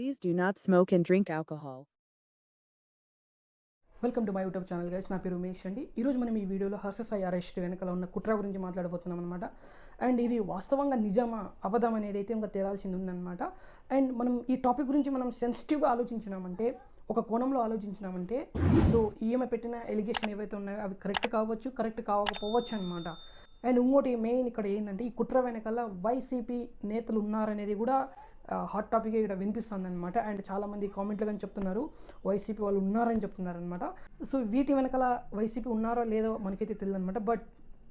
Please do not smoke and drink alcohol welcome to my YouTube channel guys నా పేరు ఉమేష్ అండి. ఈరోజు మనం ఈ వీడియోలో హర్షసాయి అరెస్ట్ వెనకాల ఉన్న కుట్ర గురించి మాట్లాడబోతున్నాం అనమాట అండ్ ఇది వాస్తవంగా నిజమా అబద్ధం అనేది అయితే ఇంకా తేలాల్సింది ఉందన్నమాట. అండ్ మనం ఈ టాపిక్ గురించి మనం సెన్సిటివ్గా ఆలోచించినామంటే ఒక కోణంలో ఆలోచించినామంటే సో ఈమె పెట్టిన ఎలిగేషన్ ఏవైతే ఉన్నాయో అవి కరెక్ట్ కావచ్చు కరెక్ట్ కావకపోవచ్చు అనమాట అండ్ ఇంకోటి మెయిన్ ఇక్కడ ఏంటంటే ఈ కుట్ర వెనకాల వైసీపీ నేతలు ఉన్నారనేది కూడా హాట్ టాపిక్ ఇక్కడ వినిపిస్తుంది అనమాట అండ్ చాలామంది కామెంట్లు కానీ చెప్తున్నారు. వైసీపీ వాళ్ళు ఉన్నారని చెప్తున్నారు అనమాట సో వీటి వెనకాల వైసీపీ ఉన్నారో లేదో మనకైతే తెలియదు అనమాట బట్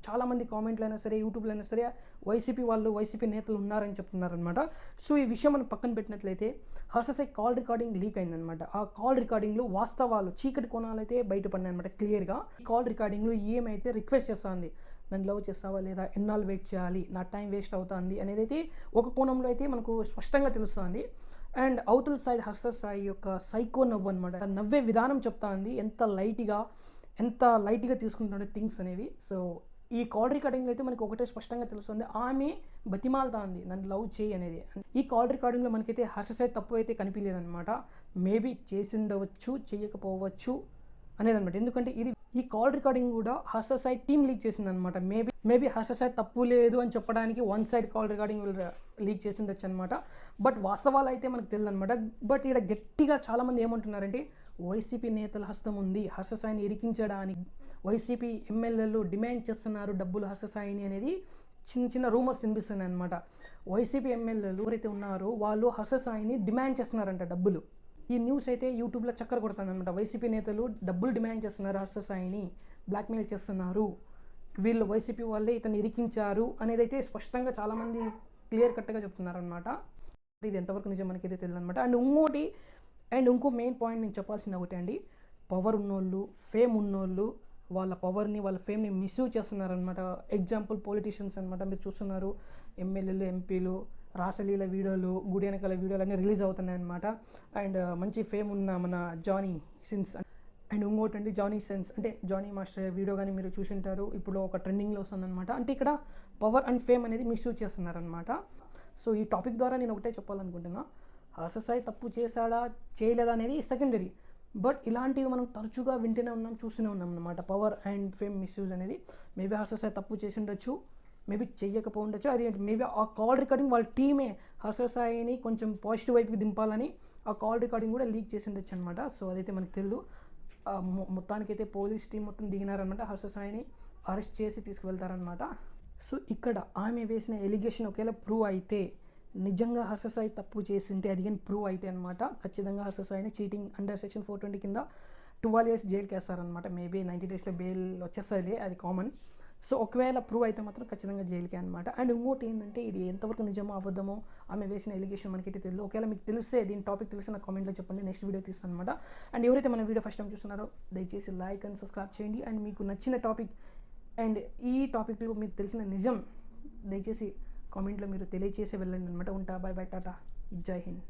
చాలామంది కామెంట్లు అయినా సరే యూట్యూబ్లో అయినా సరే వైసీపీ వాళ్ళు వైసీపీ నేతలు ఉన్నారని చెప్తున్నారనమాట సో ఈ విషయం మనం పక్కన పెట్టినట్లయితే హర్ససై కాల్ రికార్డింగ్ లీక్ అయిందనమాట ఆ కాల్ రికార్డింగ్లో వాస్తవాలు చీకటి కోణాలు అయితే బయటపడినాయి అనమాట క్లియర్గా ఈ కాల్ రికార్డింగ్లో ఏమైతే రిక్వెస్ట్ చేస్తుంది నన్ను లవ్ చేస్తావా లేదా? ఎన్నాళ్ళు వెయిట్ చేయాలి? నా టైం వేస్ట్ అవుతుంది అనేది అయితే ఒక కోణంలో అయితే మనకు స్పష్టంగా తెలుస్తుంది. అండ్ అవతల సైడ్ హర్ష సాయి యొక్క సైకో నవ్వు అనమాట నవ్వే విధానం చెప్తా ఉంది ఎంత లైట్గా ఎంత లైట్గా తీసుకుంటుండే థింగ్స్ అనేవి. సో ఈ కాల్ రికార్డింగ్లో అయితే మనకి ఒకటే స్పష్టంగా తెలుస్తుంది. ఆమె బతిమాలుతా ఉంది నన్ను లవ్ చేయి అనేది. ఈ కాల్ రికార్డింగ్లో మనకైతే హర్ష సాయి తప్పు అయితే కనిపించలేదన్నమాట మేబీ చేసిండవచ్చు చేయకపోవచ్చు అనేది అనమాట ఎందుకంటే ఇది ఈ కాల్ రికార్డింగ్ కూడా హర్ష సాయి టీం లీక్ చేసింది అనమాట మేబీ మేబీ హర్ష సాయి తప్పు లేదు అని చెప్పడానికి one side call recording leak చేసిండొచ్చు అనమాట బట్ వాస్తవాలు అయితే మనకు తెలియదు అనమాట బట్ ఇక్కడ గట్టిగా చాలామంది ఏమంటున్నారంటే వైసీపీ నేతల హస్తం ఉంది హర్ష సాయిని ఇరికించడానికి వైసీపీ ఎమ్మెల్యేలు డిమాండ్ చేస్తున్నారు డబ్బులు హర్ష సాయిని అనేది చిన్న చిన్న రూమర్స్ వినిపిస్తున్నాయి అనమాట వైసీపీ ఎమ్మెల్యేలు ఎవరైతే ఉన్నారో వాళ్ళు హర్ష సాయిని డిమాండ్ చేస్తున్నారంట డబ్బులు. ఈ న్యూస్ అయితే యూట్యూబ్లో చక్కర కొడుతుందన్నమాట. వైసీపీ నేతలు డబ్బులు డిమాండ్ చేస్తున్నారు హర్ష సాయిని బ్లాక్మెయిల్ చేస్తున్నారు. వీళ్ళు వైసీపీ వాళ్ళే ఇతను ఇరికించారు అనేది అయితే స్పష్టంగా చాలామంది క్లియర్ కట్గా చెప్తున్నారనమాట ఇది ఎంతవరకు నిజం మనకైతే తెలియదు అనమాట అండ్ ఇంకోటి అండ్ ఇంకో మెయిన్ పాయింట్ నేను చెప్పాల్సింది ఒకటి అండి. పవర్ ఉన్నోళ్ళు ఫేమ్ ఉన్నోళ్ళు వాళ్ళ పవర్ని వాళ్ళ ఫేమ్ని మిస్యూజ్ చేస్తున్నారనమాట ఎగ్జాంపుల్ పొలిటీషియన్స్ అనమాట మీరు చూస్తున్నారు. ఎమ్మెల్యేలు ఎంపీలు రాసలీల వీడియోలు గుడి వెనకాల వీడియోలు అన్నీ రిలీజ్ అవుతున్నాయి అనమాట అండ్ మంచి ఫేమ్ ఉన్న మన జానీ సిన్స్ అండ్ ఇంకోటి అండి జానీ సెన్స్. అంటే జానీ మాస్టర్ వీడియో కానీ మీరు చూసి ఉంటారు ఇప్పుడు ఒక ట్రెండింగ్లో వస్తుందన్నమాట. అంటే ఇక్కడ పవర్ అండ్ ఫేమ్ అనేది మిస్యూజ్ చేస్తున్నారనమాట సో ఈ టాపిక్ ద్వారా నేను ఒకటే చెప్పాలనుకుంటున్నా. హర్షసాయి తప్పు చేశాడా చేయలేదా అనేది సెకండరీ. బట్ ఇలాంటివి మనం తరచుగా వింటూనే ఉన్నాం చూస్తూనే ఉన్నాం అనమాట పవర్ అండ్ ఫేమ్ మిస్యూజ్ అనేది. మేబీ హర్షసాయి తప్పు చేసి ఉండొచ్చు మేబీ చెయ్యకపో ఉండొచ్చు అది మేబీ ఆ కాల్ రికార్డింగ్ వాళ్ళ టీమే హర్షసాయిని కొంచెం పాజిటివ్ వైపుకి దింపాలని ఆ కాల్ రికార్డింగ్ కూడా లీక్ చేసి ఉండొచ్చు అనమాట సో అదైతే మనకు తెలియదు ఆ మొ- మొత్తానికైతే పోలీస్ టీం మొత్తం దిగినారనమాట హర్ష సాయిని అరెస్ట్ చేసి తీసుకువెళ్తారనమాట సో ఇక్కడ ఆమె వేసిన ఎలిగేషన్ ఒకవేళ ప్రూవ్ అయితే నిజంగా హర్షసాయి తప్పు చేసింటే అది కానీ ప్రూవ్ అయితే అనమాట ఖచ్చితంగా హర్షసాయిని cheating under section four twenty కింద ట్వెల్వ్ ఇయర్స్ జైలుకి వేస్తారనమాట మేబీ నైంటీ డేస్లో బెయిల్ వచ్చేస్తుంది అది కామన్. సో ఒకవేళ ప్రూవ్ అయితే మాత్రం ఖచ్చితంగా జైలుకే అనమాట అండ్ ఇంకోటి ఏంటంటే ఇది ఎంతవరకు నిజమో అబద్ధమో ఆమె వేసిన ఎలిగేషన్ మనకైతే తెలియదు ఒకవేళ మీకు తెలిస్తే దీని టాపిక్ తెలిసిన కామెంట్లో చెప్పండి. నెక్స్ట్ వీడియో తీస్తాను అనమాట అండ్ ఎవరైతే మన వీడియో ఫస్ట్ టైం చూస్తున్నారో దయచేసి లైక్ అండ్ సబ్స్క్రైబ్ చేయండి. అండ్ మీకు నచ్చిన టాపిక్ అండ్ ఈ టాపిక్లో మీకు తెలిసిన నిజం దయచేసి కామెంట్లో మీరు తెలియచేసి వెళ్ళండి అనమాట ఉంటా బాయ్ బాయ్ టాటా. జై హింద్.